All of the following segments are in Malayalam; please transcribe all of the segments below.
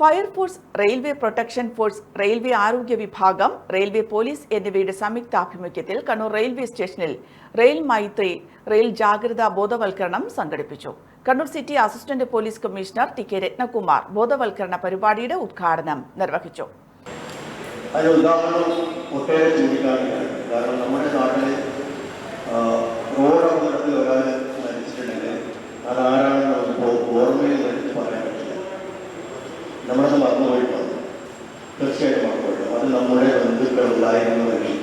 Fire force railway protection force railway ആരോഗ്യ വിഭാഗം റെയിൽവേ പോലീസ് എന്നിവയുടെ സംയുക്താഭിമുഖ്യത്തിൽ കണ്ണൂർ റെയിൽവേ സ്റ്റേഷനിൽ റെയിൽ മൈത്രി റെയിൽ ജാഗ്രതാ ബോധവൽക്കരണം സംഘടിപ്പിച്ചു. Kannur city assistant police commissioner T K Ratnakumar ബോധവൽക്കരണ പരിപാടിയുടെ ഉദ്ഘാടനം നിർവഹിച്ചു. അതിന് ഉദാഹരണം ഒട്ടേറെ കാരണം നമ്മുടെ നാട്ടിൽ നമ്മളത് മറന്നുപോയിട്ടുണ്ട് തീർച്ചയായിട്ടും മറന്നുപോയിട്ടുണ്ട് അത് നമ്മുടെ ബന്ധുക്കൾ ഉണ്ടായിരുന്നവരിൽ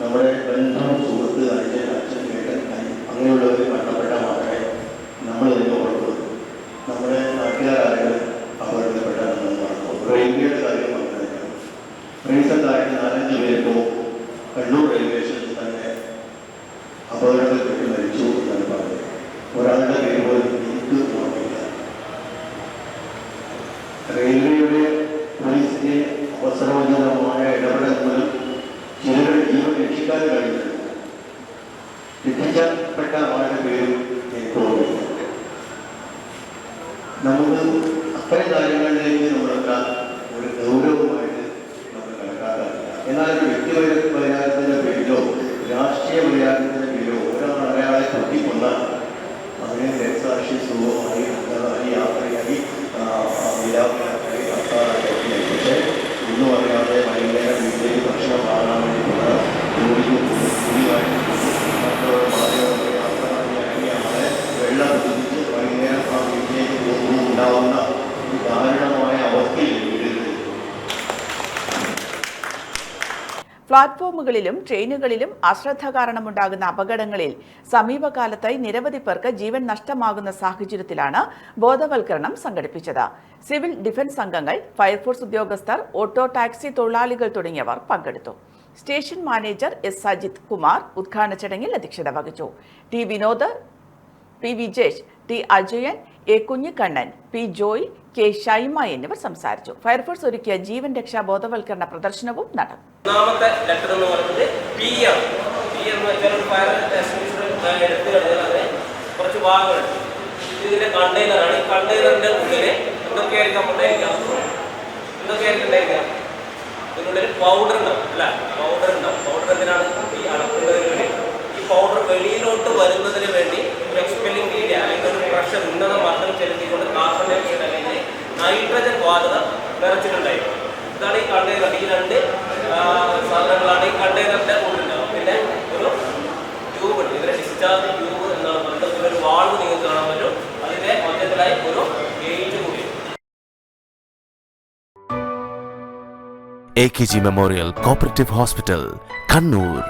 നമ്മുടെ ബന്ധം സുഹൃത്ത് അച്ഛൻ അച്ഛൻ കേട്ടൻ അങ്ങനെയുള്ളവർ മരണപ്പെട്ട മാത്രമേ നമ്മൾ ഇതിന് ഓർക്കുന്നത് നമ്മുടെ നാട്ടുകാരായാലും അപകടത്തിൽപ്പെട്ടാൽ നമ്മൾ മറന്നു റെയിൽവേയുടെ കാര്യം പറഞ്ഞിരിക്കണം റീസെന്റായിട്ട് നാലഞ്ച് പേർക്കോ കണ്ണൂർ റെയിൽവേ സ്റ്റേഷനിൽ തന്നെ അപകടത്തിൽപ്പെട്ട് മരിച്ചു എന്നാണ് പറഞ്ഞത്. ഒരാളുടെ പേര് പോലും എനിക്ക് ഓർമ്മയില്ല റെയിൽവേയുടെ പോലീസിന്റെ അവസരവചിതമായ ഇടപെടൽ മൂലം ചിലരുടെ ജീവൻ രക്ഷിക്കാൻ കഴിഞ്ഞിട്ടുണ്ട് രക്ഷിക്കപ്പെട്ട ആളുടെ പേരും എനിക്ക് ഓർമ്മയില്ല നമുക്ക് അത്തരം കാര്യങ്ങളിലേക്ക് നമ്മളൊക്കെ ഒരു ഗൗരവമായിട്ട് നമ്മൾ കണക്കാക്കാറില്ല എന്നാൽ ഒരു വ്യക്തി വൈരാഗ്യത്തിന്റെ പേരിലോ രാഷ്ട്രീയ പരിഹാരത്തിന്റെ പേരിലോ ഒരാൾ ഒരാളെ കുത്തിക്കൊന്നാൽ അതിനെ രക്തസാക്ഷി സുഖമായി അന്തമായി യാത്രയായി പ്ലാറ്റ്ഫോമുകളിലും ട്രെയിനുകളിലും അശ്രദ്ധ കാരണമുണ്ടാകുന്ന അപകടങ്ങളിൽ സമീപകാലത്തായി നിരവധി പേർക്ക് ജീവൻ നഷ്ടമാകുന്ന സാഹചര്യത്തിലാണ് ബോധവൽക്കരണം സംഘടിപ്പിച്ചത്. സിവിൽ ഡിഫൻസ് അംഗങ്ങൾ ഫയർഫോഴ്സ് ഉദ്യോഗസ്ഥർ ഓട്ടോ ടാക്സി തൊഴിലാളികൾ തുടങ്ങിയവർ പങ്കെടുത്തു. Station manager S. Sajith Kumar ഉദ്ഘാടന ചടങ്ങിൽ അധ്യക്ഷത വഹിച്ചു. T Vinod P. Vijesh T. Ajayan A Kunhikannan P Joy K Shaima എന്നിവർ സംസാരിച്ചു. ഫയർഫോഴ്സ് ഒരുക്കിയ ജീവൻ രക്ഷാ ബോധവൽക്കരണ പ്രദർശനവും നടന്നു. ഒന്നാമത്തെ പി പി ഫയർ കുറച്ച് ഇതിന്റെ കണ്ടെയ്നറിന്റെ ഉള്ളിൽ പൗഡർ പൗഡർ പൗഡർ എന്തിനാണ്? ഈ വേണ്ടി. ഈ പൗഡർ വെളിയിലോട്ട് വരുന്നതിന് വേണ്ടി ഒരു എക്സ്പെല്ലിംഗ് മീഡിയ അല്ലെങ്കിൽ ഒരു പ്രഷർ ഉന്നത ചെലുത്തിക്കൊണ്ട് കാർബൺ ഡയോക്സൈഡ് അല്ലെങ്കിൽ നൈട്രജൻ വാതക നിറച്ചിട്ടുണ്ടായിരുന്നു ഇതാണ് ഈ കണ്ടെയ്നർ. ഈ രണ്ട് സാധനങ്ങളാണ് ഈ കണ്ടെയ്നറിന്റെ ഉള്ളിലുണ്ടാവും പിന്നെ ഒരു ട്യൂബ് ഉണ്ട്. ഇതിനെ ഡിസ്ചാർജ് ട്യൂബ് എന്നാണ് പറയുന്നത്. ഇതിലൊരു വാൾവ് നിങ്ങൾക്ക് കാണാൻ പറ്റും. അതിന്റെ മധ്യത്തിലായി ഒരു ഗേറ്റ് കൂടി. A K G memorial cooperative hospital Kannur